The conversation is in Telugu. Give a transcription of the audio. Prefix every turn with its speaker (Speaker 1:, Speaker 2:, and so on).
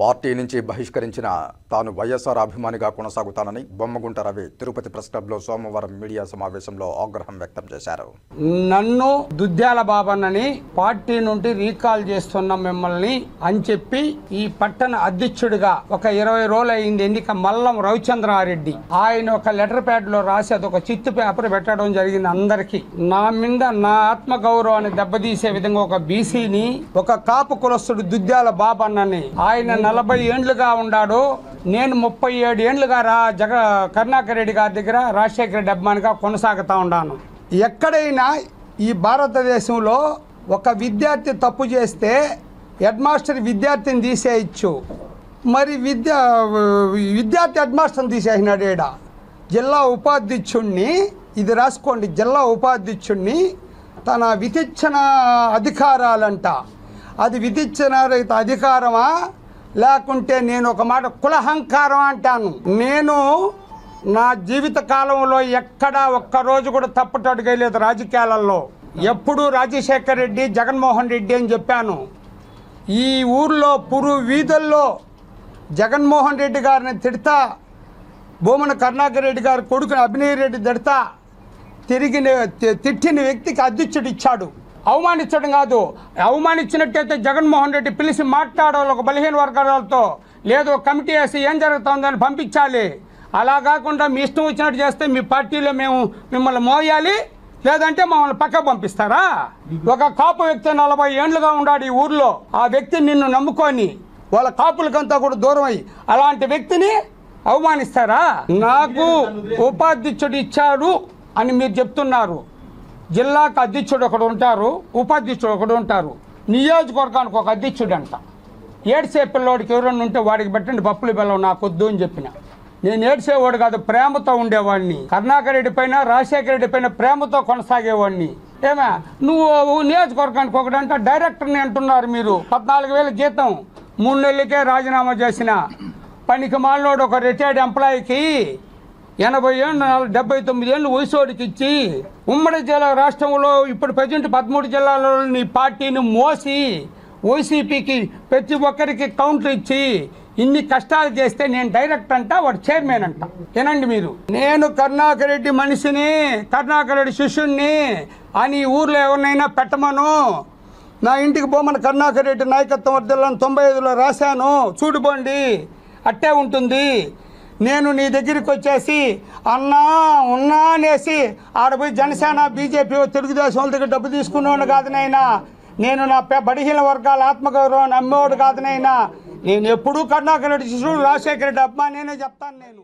Speaker 1: పార్టీ నుంచి బహిష్కరించిన తాను వైఎస్ఆర్ అభిమానిగా కొనసాగుతానని బొమ్మగుంట రవి తిరుపతి ప్రెస్ క్లబ్లో సోమవారం మీడియా సమావేశంలో ఆగ్రహం వ్యక్తం చేశారు.
Speaker 2: నన్ను దుద్యాల బాబన్నని పార్టీ నుండి రీకాల్ చేస్తున్న మిమ్మల్ని అని చెప్పి ఈ పట్టణ అధ్యక్షుడిగా ఒక ఇరవై రోజులు అయింది ఎన్నిక మల్లం రవిచంద్రారెడ్డి. ఆయన ఒక లెటర్ ప్యాడ్లో రాసి అదొక చిత్తు పేపర్ పెట్టడం జరిగింది అందరికీ. నా మీద నా ఆత్మ గౌరవాన్ని దెబ్బతీసే విధంగా ఒక బీసీని ఒక కాపు కులస్తుడు దుద్యాల బాబన్నని ఆయన నలభై ఏండ్లుగా ఉన్నాడు నేను ముప్పై ఏడు ఏండ్లుగా రా జగ కరుణాకర్ రెడ్డి గారి దగ్గర రాజశేఖర రెడ్డి అభిమానిగా కొనసాగుతూ ఉన్నాను ఎక్కడైనా ఈ భారతదేశంలో ఒక విద్యార్థి తప్పు చేస్తే హెడ్ మాస్టర్ విద్యార్థిని తీసేయచ్చు. మరి విద్యా విద్యార్థి హెడ్ మాస్టర్ని తీసేసినాడు ఈడ. జిల్లా ఉపాధ్యక్షుణ్ణి ఇది రాసుకోండి జిల్లా ఉపాధ్యక్షుణ్ణి తన విధించిన అధికారాలంట. అది విధించిన అధికారమా? లేకుంటే నేను ఒక మాట కులహంకారం అంటాను. నేను నా జీవిత కాలంలో ఎక్కడా ఒక్కరోజు కూడా తప్పటడుగలేదు రాజకీయాలలో. ఎప్పుడూ రాజశేఖర్ రెడ్డి జగన్మోహన్ రెడ్డి అని చెప్పాను. ఈ ఊర్లో పురు వీధుల్లో జగన్మోహన్ రెడ్డి గారిని తిడతా భూమన కరుణాకర్ రెడ్డి గారు కొడుకుని అభినయ్ రెడ్డి తిడతా తిరిగిన తి- తిట్టిన వ్యక్తికి అధ్యక్షుడు ఇచ్చాడు. అవమానించడం కాదు. అవమానించినట్టయితే జగన్మోహన్ రెడ్డి పిలిచి మాట్లాడాలి. ఒక బలహీన వర్గాలతో. లేదు కమిటీ వేసి ఏం జరుగుతుందని పంపించాలి. అలా కాకుండా మీ ఇష్టం వచ్చినట్టు చేస్తే మీ పార్టీలో మేము మిమ్మల్ని మోయాలి. లేదంటే మమ్మల్ని పక్క పంపిస్తారా? ఒక కాపు వ్యక్తి నలభై ఏండ్లుగా ఉన్నాడు ఈ ఊర్లో. ఆ వ్యక్తి నిన్ను నమ్ముకొని వాళ్ళ కాపులకంతా కూడా దూరం అయ్యి అలాంటి వ్యక్తిని అవమానిస్తారా? నాకు ఉపాధ్యక్షుడు ఇచ్చాడు అని మీరు చెప్తున్నారు. జిల్లాకు అధ్యక్షుడు ఒకడు ఉంటారు ఉపాధ్యక్షుడు ఒకడు ఉంటారు. నియోజకవర్గానికి ఒక అధ్యక్షుడు అంట ఏడ్సే పిల్లోడికి ఎవరన్నా ఉంటే వాడికి పెట్టండి పప్పులు బెల్లం నాకు అని చెప్పిన. నేను ఏడ్చేవాడు కాదు ప్రేమతో ఉండేవాడిని. కరుణాకర్ రెడ్డి పైన రాజశేఖర రెడ్డి పైన ప్రేమతో కొనసాగేవాడిని. ఏమే? నువ్వు నియోజకవర్గానికి ఒకడంట డైరెక్టర్ని అంటున్నారు మీరు. పద్నాలుగు వేల జీతం మూడు నెలలకే రాజీనామా చేసిన. పనికి మాలినోడు ఒక రిటైర్డ్ ఎంప్లాయీకి ఎనభై ఏళ్ళు డెబ్బై తొమ్మిది ఏళ్ళు వయసోడికి ఇచ్చి ఉమ్మడి జిల్లా రాష్ట్రంలో ఇప్పుడు ప్రజెంట్ పదమూడు జిల్లాలలో నీ పార్టీని మోసి వైసీపీకి ప్రతి ఒక్కరికి కౌంటర్ ఇచ్చి ఇన్ని కష్టాలు చేస్తే నేను డైరెక్ట్ అంట వాడు చైర్మన్ అంట. వినండి మీరు. నేను కరుణాకర్ రెడ్డి మనిషిని కరుణాకర్ రెడ్డి శిష్యుణ్ణి అని ఊర్లో ఎవరినైనా పెట్టమను. నా ఇంటికి పోమని కరుణాకర్ రెడ్డి నాయకత్వం వర్దిల్లని తొంభై ఐదులో రాశాను. చూడుకోండి అట్టే ఉంటుంది. నేను నీ దగ్గరికి వచ్చేసి అన్నా ఉన్నా అనేసి ఆడపోయి జనసేన బీజేపీ తెలుగుదేశం వాళ్ళ దగ్గర డబ్బు తీసుకునేవాడు కాదు నైనా నేను నా బడిహీన వర్గాల ఆత్మగౌరవాన్ని అమ్మేవాడు కాదు నైనా నేను ఎప్పుడూ కర్ణాకర్ రెడ్డి శిశుడు రాజశేఖర రెడ్డి అబ్బా నేనే చెప్తాను నేను.